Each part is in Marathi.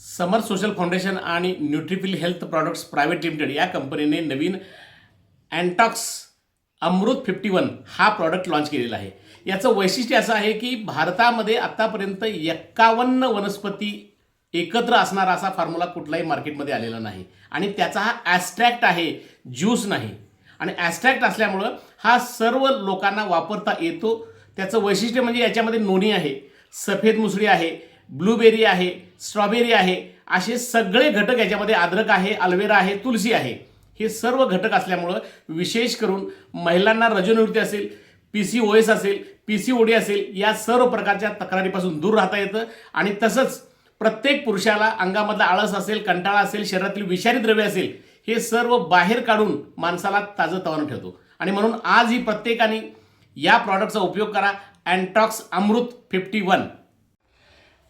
समर सोशल फाउंडेशन आणि Nutrifil health products private limited या कंपनीने नवीन अँटॉक्स अमृत फिफ्टी वन हा प्रॉडक्ट लॉन्च केलेला आहे. याचं वैशिष्ट्य असं आहे की भारतामध्ये आत्तापर्यंत एक्कावन्न वनस्पती एकत्र असणारा असा फॉर्म्युला कुठलाही मार्केटमध्ये आलेला नाही. आणि त्याचा हा ॲस्ट्रॅक्ट आहे ज्यूस नाही. आणि ॲस्ट्रॅक्ट असल्यामुळं हा सर्व लोकांना वापरता येतो. त्याचं वैशिष्ट्य म्हणजे याच्यामध्ये नोनी आहे सफेद मुसळी आहे ब्लूबेरी आहे स्ट्रॉबेरी आहे असे सगळे घटक याच्यामध्ये अद्रक आहे अल्वेरा आहे तुलसी आहे. हे सर्व घटक असल्यामुळं विशेष करून महिलांना रजोनिवृत्ती असेल पी सी ओ एस असेल पी सी ओ डी असेल या सर्व प्रकारच्या तक्रारीपासून दूर राहता येतं. आणि तसंच प्रत्येक पुरुषाला अंगामधला आळस असेल कंटाळा असेल शरीरातील विषारी द्रव्य असेल हे सर्व बाहेर काढून माणसाला ताजं तवानं ठेवतो. आणि म्हणून आज ही प्रत्येकाने या प्रॉडक्टचा उपयोग करा. अँटॉक्स अमृत फिफ्टी वन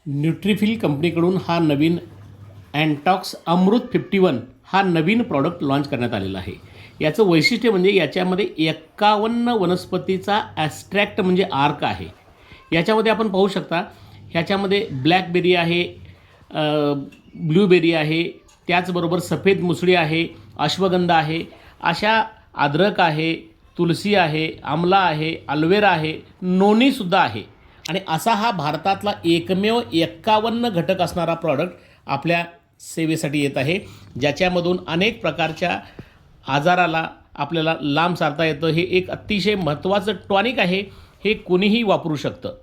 न्यूट्रिफिल कंपनीकडून हा नवीन अँटॉक्स अमृत फिफ्टी वन हा नवीन प्रॉडक्ट लॉन्च करण्यात आलेला आहे. याचं वैशिष्ट्य म्हणजे याच्यामध्ये एक्कावन्न वनस्पतीचा ॲस्ट्रॅक्ट म्हणजे आर्क आहे. याच्यामध्ये आपण पाहू शकता ह्याच्यामध्ये ब्लॅकबेरी आहे ब्लूबेरी आहे त्याचबरोबर सफेद मुसळी आहे अश्वगंधा आहे अशा अद्रक आहे तुलसी आहे आमला आहे अल्वेरा आहे नोनीसुद्धा आहे. आणि असा हा भारतातला एकमेव एक्कावन्न घटक असणारा प्रॉडक्ट आपल्या सेवेसाठी येत आहे. ज्याच्यामधून अनेक प्रकारच्या आजाराला आपल्याला लांब सारता येतं. हे एक अतिशय महत्त्वाचं टॉनिक आहे. हे कोणीही वापरू शकतं.